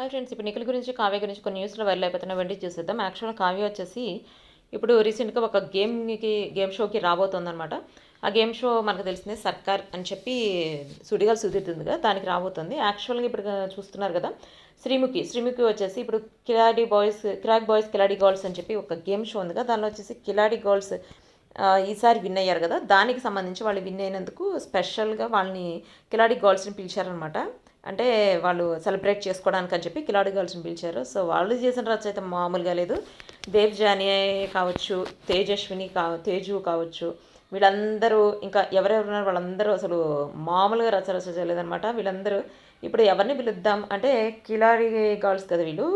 Hi friends ఇప్పుడు నిఖిల్ గురించి కావ్య గురించి కొన్ని న్యూస్లో వైరల్ అయిపోతున్న వెంటనే చూసేద్దాం. యాక్చువల్గా కావ్య వచ్చేసి ఇప్పుడు రీసెంట్గా ఒక గేమ్కి గేమ్ షోకి రాబోతుందనమాట ఆ గేమ్ షో మనకు తెలిసిందే సర్కార్ అని చెప్పి సుడిగాలు సుధీరుతుంది కదా దానికి రాబోతుంది. యాక్చువల్గా ఇప్పుడు చూస్తున్నారు కదా శ్రీముఖి. శ్రీముఖి వచ్చేసి ఇప్పుడు Kiladi boys Kirrak boys Kiladi girls అని చెప్పి ఒక గేమ్ షో ఉంది కదా దానిలో వచ్చేసి కిలాడి గర్ల్స్ ఈసారి విన్ అయ్యారు కదా దానికి సంబంధించి వాళ్ళు విన్ అయినందుకు స్పెషల్గా వాళ్ళని కిలాడి గర్ల్స్ని పిలిచారనమాట అంటే వాళ్ళు సెలబ్రేట్ చేసుకోవడానికి అని చెప్పి కిలాడి గర్ల్స్ని పిలిచారు. సో వాళ్ళు చేసిన రచ్చ అయితే మామూలుగా లేదు. దేవ్ జానియా కావచ్చు తేజస్విని కా తేజు కావచ్చు వీళ్ళందరూ ఇంకా ఎవరెవరు ఉన్నారు? వాళ్ళందరూ అసలు మామూలుగా రచ్చ చేయలేదనమాట వీళ్ళందరూ ఇప్పుడు ఎవరిని పిలుద్దాం అంటే కిలారి గర్ల్స్ కదా వీళ్ళు.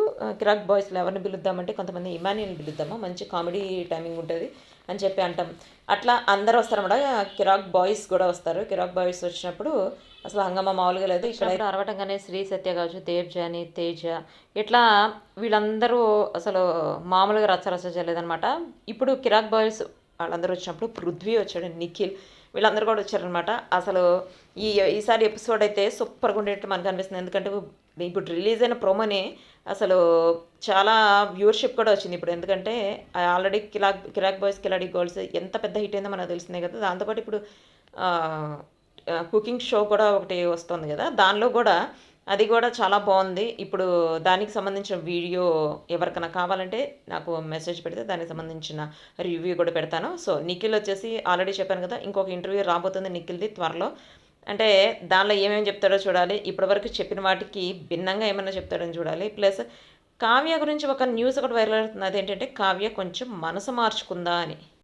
కిరాక్ బాయ్స్లో ఎవరిని పిలుద్దాం అంటే కొంతమంది ఇమానియల్ పిలుద్దామా? మంచి కామెడీ టైమింగ్ ఉంటుంది అని చెప్పి అంటాం. అట్లా అందరూ వస్తారన్నమాట. కిరాక్ బాయ్స్ కూడా వస్తారు. కిరాక్ బాయ్స్ వచ్చినప్పుడు అసలు హంగమ్మ మామూలుగా లేదు. ఇక్కడ అరవటంగానే శ్రీ సత్య కావచ్చు దేవ్ జాని తేజ. ఇట్లా వీళ్ళందరూ అసలు మామూలుగా రచ్చ చేయలేదనమాట ఇప్పుడు కిరాక్ బాయ్స్ వాళ్ళందరూ వచ్చినప్పుడు పృథ్వీ వచ్చాడు నిఖిల్. వీళ్ళందరూ కూడా వచ్చారనమాట అసలు ఈ ఈసారి ఎపిసోడ్ అయితే సూపర్గా ఉండేట్టు మనకు అనిపిస్తుంది. ఎందుకంటే ఇప్పుడు రిలీజ్ అయిన ప్రోమోనే అసలు చాలా వ్యూవర్షిప్ కూడా వచ్చింది ఇప్పుడు. ఎందుకంటే ఆల్రెడీ కిలాక్ కిరాక్ బాయ్స్ కిలాడి గర్ల్స్ ఎంత పెద్ద హిట్ అయిందో మనకు తెలిసిందే కదా. దాంతోపాటు ఇప్పుడు కుకింగ్ షో కూడా ఒకటి వస్తుంది కదా. దానిలో కూడా అది కూడా చాలా బాగుంది. ఇప్పుడు దానికి సంబంధించిన వీడియో ఎవరికైనా కావాలంటే నాకు మెసేజ్ పెడితే దానికి సంబంధించిన రివ్యూ కూడా పెడతాను. సో నిఖిల్ వచ్చేసి ఆల్రెడీ చెప్పాను కదా ఇంకొక ఇంటర్వ్యూ రాబోతుంది నిఖిల్ది త్వరలో. అంటే దానిలో ఏమేమి చెప్తాడో చూడాలి. ఇప్పటివరకు చెప్పిన వాటికి భిన్నంగా ఏమైనా చెప్తాడని చూడాలి. ప్లస్ కావ్య గురించి ఒక న్యూస్ ఒకటి వైరల్ అవుతుంది. అదేంటంటే కావ్య కొంచెం మనసు మార్చుకుందా అని.